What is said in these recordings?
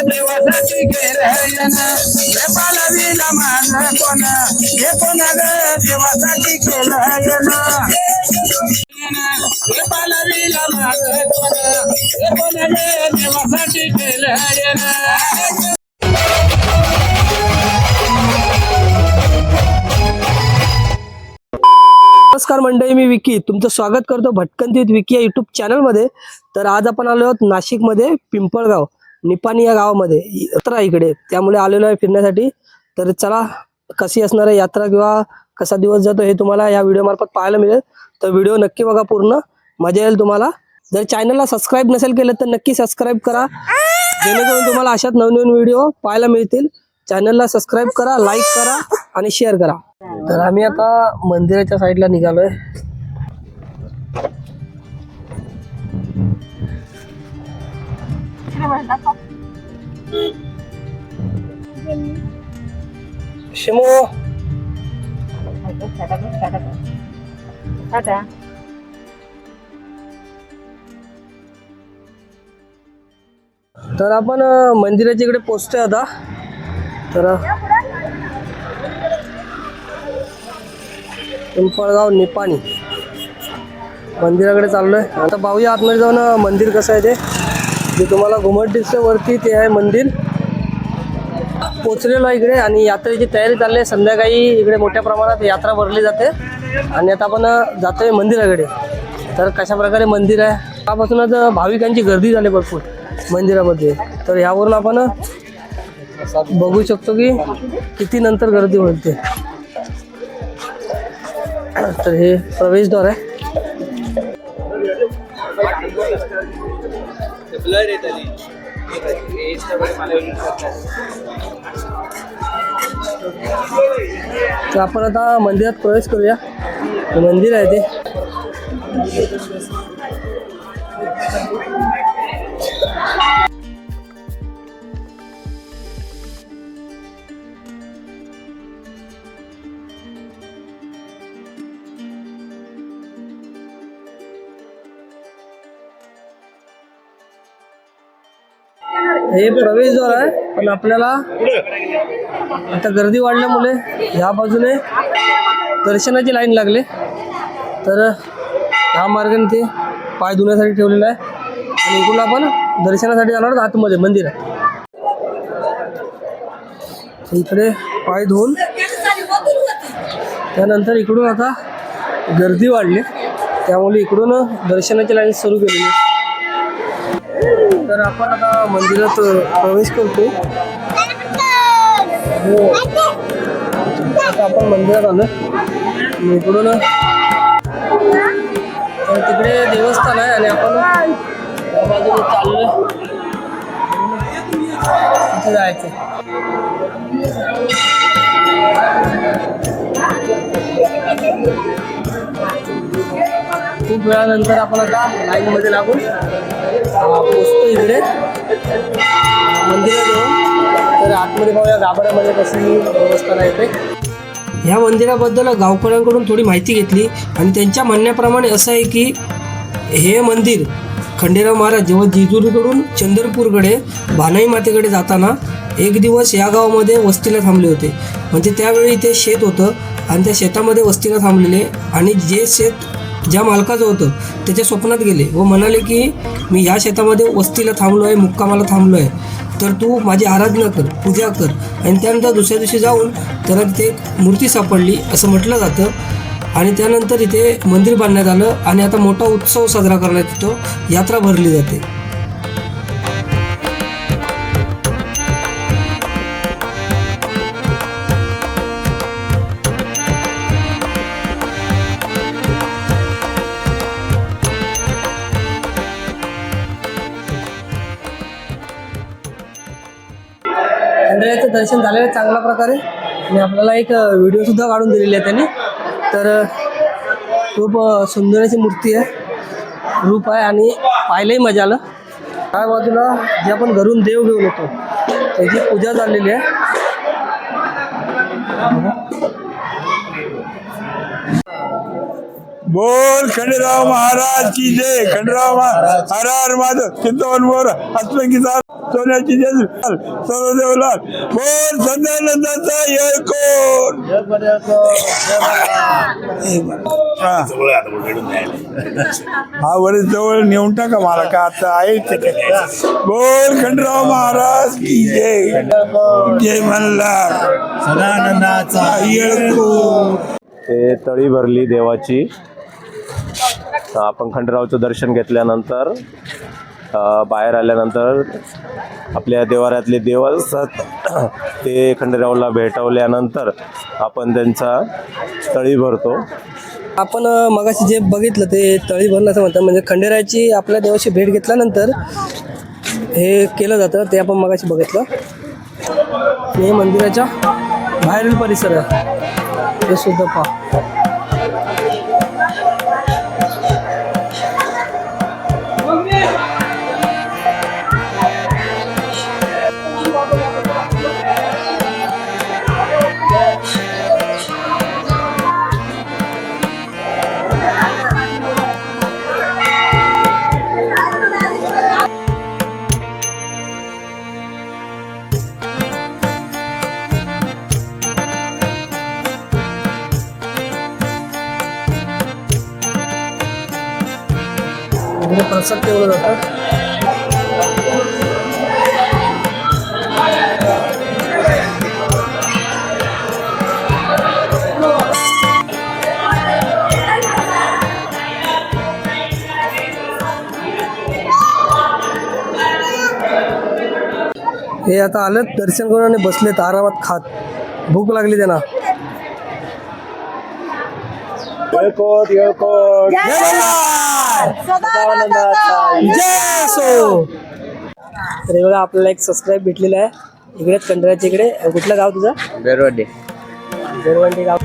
देवासाठी केलं हे पालवीला माझं कोण हे कोण ग देवासाठी केलं हे पालवीला माझं कोण हे कोण देवासाठी केलं नमस्कार मंडळी मी विकी. तुमचं स्वागत करतो भटकंतीत विकी या युट्यूब चॅनलमध्ये तर आज आपण आलो आहोत नाशिकमध्ये पिंपळगाव निपाणी या गावामध्ये. यात्रा इकडे. त्यामुळे आलेलो आहे फिरण्यासाठी. तर चला कशी असणार आहे यात्रा किंवा कसा दिवस जातो हे तुम्हाला या व्हिडिओमार्फत पाहायला मिळेल. तर व्हिडिओ नक्की बघा पूर्ण. मजा येईल तुम्हाला. जर चॅनलला सबस्क्राईब नसेल केलं तर नक्की सबस्क्राईब करा. जेणेकरून तुम्हाला अशाच नवनवीन व्हिडिओ पाहायला मिळतील. चॅनलला सबस्क्राईब करा लाईक करा आणि शेअर करा. तर आम्ही आता मंदिराच्या साईडला निघालोय. शिमो. तर आपण मंदिराच्या इकडे पोचतोय आता. तर पिंपळगाव निपाणी. मंदिराकडे चाललोय. आता पाहूया आतमध्ये जाऊन मंदिर कसं आहे ते? जे तुम्हाला घुमट दिसतं वरती ते आहे मंदिर. पोचलेलो आहे इकडे आणि यात्रेची तयारी चालली आहे. संध्याकाळी इकडे मोठ्या प्रमाणात यात्रा भरली जाते. आणि आता आपण जातो जातोय मंदिराकडे. तर कशा प्रकारे मंदिर आहे? त्यापासूनच भाविकांची गर्दी झाली भरपूर मंदिरामध्ये. तर यावरून आपण बघू शकतो की किती नंतर गर्दी होईल ते. तर हे प्रवेशद्वार आहे. तर आपण आता मंदिरात प्रवेश करूया. मंदिर आहे ते. हे प्रवेशद्वार आहे पण आपल्याला आता गर्दी वाढल्यामुळे ह्या बाजूने दर्शनाची लाईन लागले. तर ह्या मार्गाने ते पाय धुण्यासाठी ठेवलेलं आहे. आणि इकडून आपण दर्शनासाठी जाणार आहोत आतमध्ये मंदिरात. आहे इकडे पाय धुवून त्यानंतर इकडून आता गर्दी वाढली. त्यामुळे इकडून दर्शनाची लाईन सुरू केलेली आहे. तर आपण आता मंदिरात प्रवेश करतो हो. आता आपण मंदिरात आलो आणि इकडून तर तिकडे देवस्थान आहे आणि आपण बाजूला चाललो तिथे जायचं खूप वेळानंतर आपण आता लाईनमध्ये लागून पोचतो इकडे मंदिरात जाऊन तर आतमध्ये पाहूया गाभाऱ्यामध्ये कशी व्यवस्था राहते ह्या मंदिराबद्दल गावकऱ्यांकडून थोडी माहिती घेतली आणि त्यांच्या म्हणण्याप्रमाणे असं आहे की हे मंदिर खंडेराव महाराज जेव्हा जेजुरीकडून चंद्रपूरकडे भानाई मातेकडे जाताना एक दिवस या गावामध्ये वस्तीला थांबले होते. म्हणजे त्यावेळी इथे शेत होतं आणि त्या शेतामध्ये वस्तीला थांबलेले आणि जे शेत ज्या मालकाचं होतं त्याच्या स्वप्नात गेले व म्हणाले की मी ह्या शेतामध्ये वस्तीला थांबलो आहे मुक्कामाला थांबलो आहे. तर तू माझी आराधना कर पूजा कर. आणि त्यानंतर दुसऱ्या दिवशी जाऊन त्याला तिथे एक मूर्ती सापडली असं म्हटलं जातं. आणि त्यानंतर इथे मंदिर बांधण्यात आलं आणि आता मोठा उत्सव साजरा करण्यात येतो. यात्रा भरली जाते. दर्शन झालेलं आहे चांगल्या प्रकारे. आणि आपल्याला एक व्हिडिओ सुद्धा काढून दिलेली आहे त्यांनी. तर खूप सुंदर अशी मूर्ती आहे. रूप आहे आणि पाहिलंही मजा आलं. काय बाजूला जे आपण घरून देव घेऊन येतो त्याची पूजा झालेली आहे. बोल खंडेराव महाराज की जय. खंडेराव महाराज हर हर माधव. चिंतवन बोर हसलंकीचा सोन्याची सर्वदेवलाल बोल संध्यानंदाचा येळकोट हा. हा वरील जवळ नेऊन टाका मला का आता आहे. बोल खंडराव महाराज की जय. जय मल्हार. सदानंदाचा येळकोट ते तळी भरली देवाची. आपण खंडरावचं दर्शन घेतल्यानंतर बाहेर आल्यानंतर आपल्या देवाऱ्यातले देव असतात ते खंडेरावला भेटवल्यानंतर आपण त्यांचा तळी भरतो. आपण मगाशी जे बघितलं ते तळी भरणं असं म्हणतात. म्हणजे खंडेरायाची आपल्या देवाशी भेट घेतल्यानंतर हे केलं जातं ते आपण मगाशी बघितलं. हे मंदिराच्या बाहेरील परिसर आहे. हे सुद्धा पहा. प्रसाद ठेवला जातात हे आता आलेत दर्शन करून आणि बसलेत आरामात खात. भूक लागली त्यांना. येळकोट येळकोट. जय तर हे बघा आपल्याला एक सबस्क्राईब भेटलेला आहे. इकडेच कंडराच्या इकडे. कुठलं गाव तुझं? बेरवडे. बेरवंडी गाव.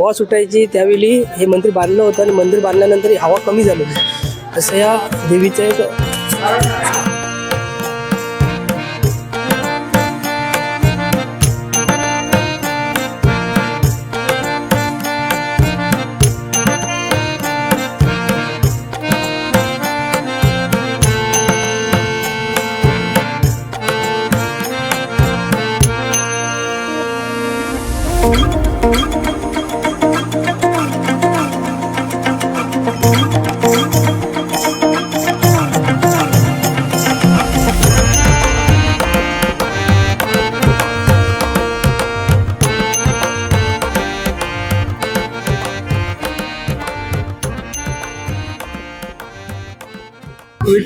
हवा सुटायची त्यावेळी हे मंदिर बांधलं होतं आणि मंदिर बांधल्यानंतर ही हवा कमी झाली होती तसं या देवीचं एक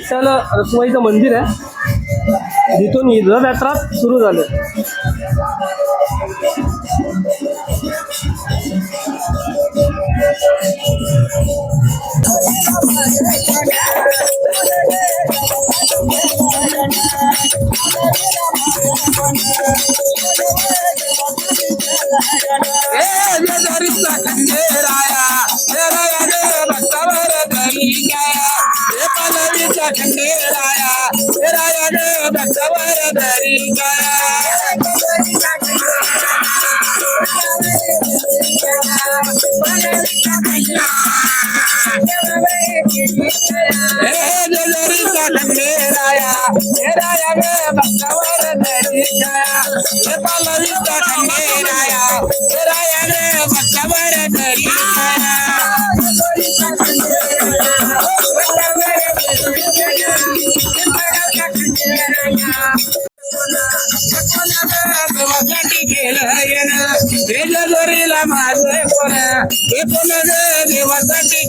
विठ्ठल रखुमाईचं मंदिर आहे. जिथून ही रथयात्रा सुरू झालं. हे जरीचा खंडेराया माझे कोण? हे कोण देवासाठी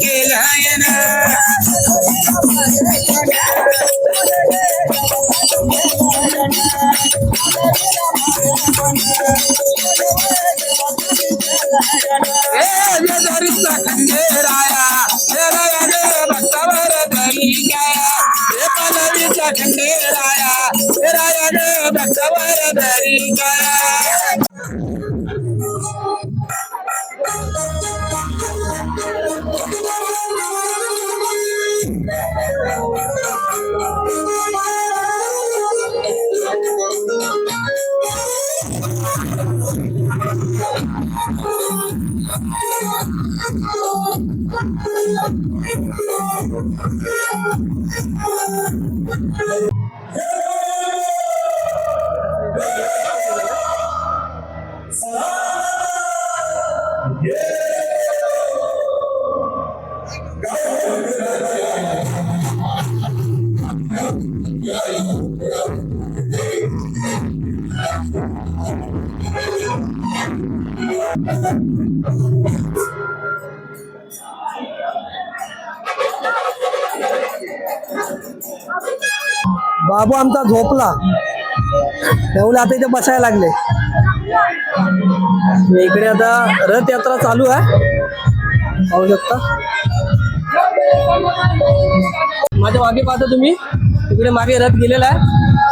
राया हे राया रे भक्तावर धरी गाया हे पलवीचा खंडे राया हे राया रे भक्तावर धरी गाया बाबू आमचा झोपला. त्यामुळे आता इथे बसायला लागले. इकडे आता रथयात्रा चालू आहे. पाहू शकता. माझ्या मागे पाहता तुम्ही. इकडे मागे रथ गेलेला आहे.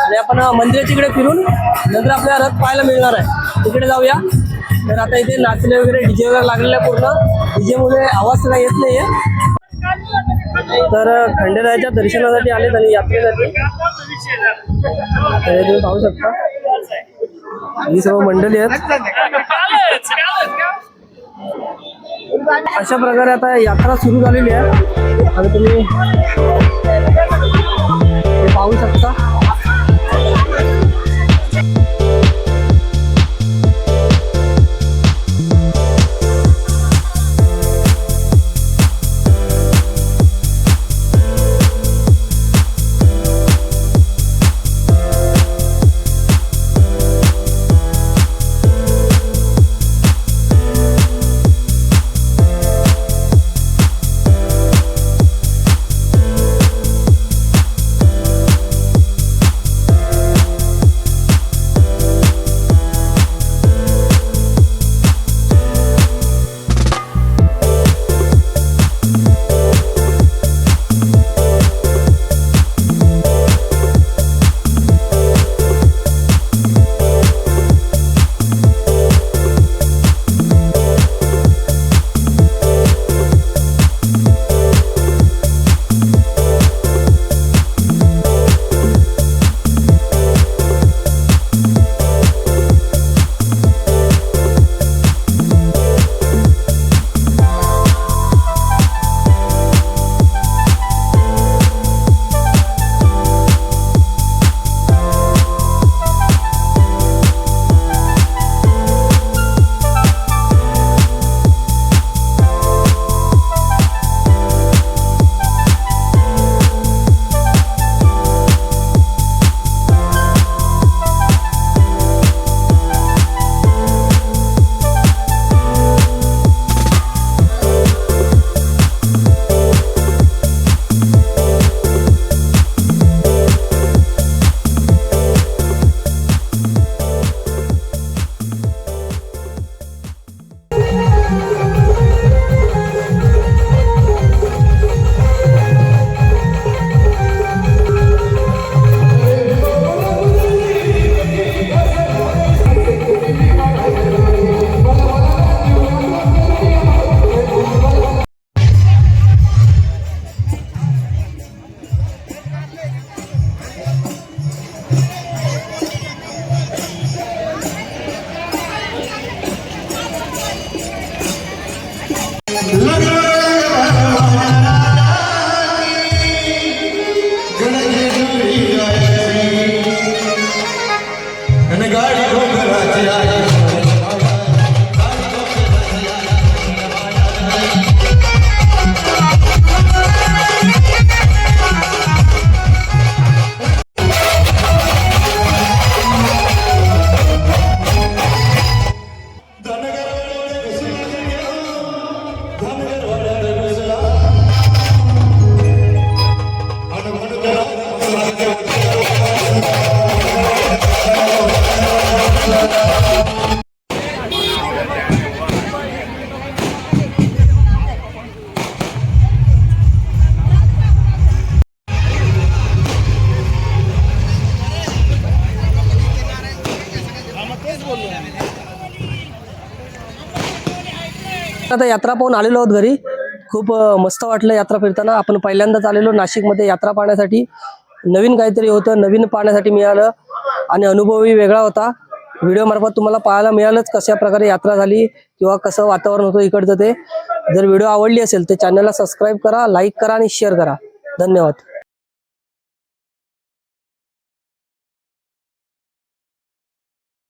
आणि आपण मंदिराच्या इकडे फिरून नंतर आपल्याला रथ पाहायला मिळणार आहे. तिकडे जाऊया. तर आता इथे नाचणे वगैरे डीजे वगैरे लागलेले आहे पूर्ण. डीजेमुळे आवाज सुद्धा येत नाहीये. तर खंडेरायाच्या दर्शनासाठी आलेत आणि यात्रेसाठी. तुम्ही पाहू शकता. ही सर्व मंडळी आहेत. अशा प्रकारे आता यात्रा सुरू झालेली आहे. आता तुम्ही आता यात्रा पाहून आलेलो आहोत घरी. खूप मस्त वाटलं यात्रा फिरताना. आपण पहिल्यांदाच आलेलो नाशिकमध्ये यात्रा पाहण्यासाठी. नवीन काहीतरी होतं नवीन पाहण्यासाठी मिळालं आणि अनुभवही वेगळा होता. व्हिडिओमार्फत तुम्हाला पाहायला मिळालंच कशा प्रकारे यात्रा झाली किंवा कसं वातावरण होतं इकडचं ते. जर व्हिडिओ आवडली असेल तर चॅनलला सबस्क्राईब करा लाईक करा आणि शेअर करा. धन्यवाद.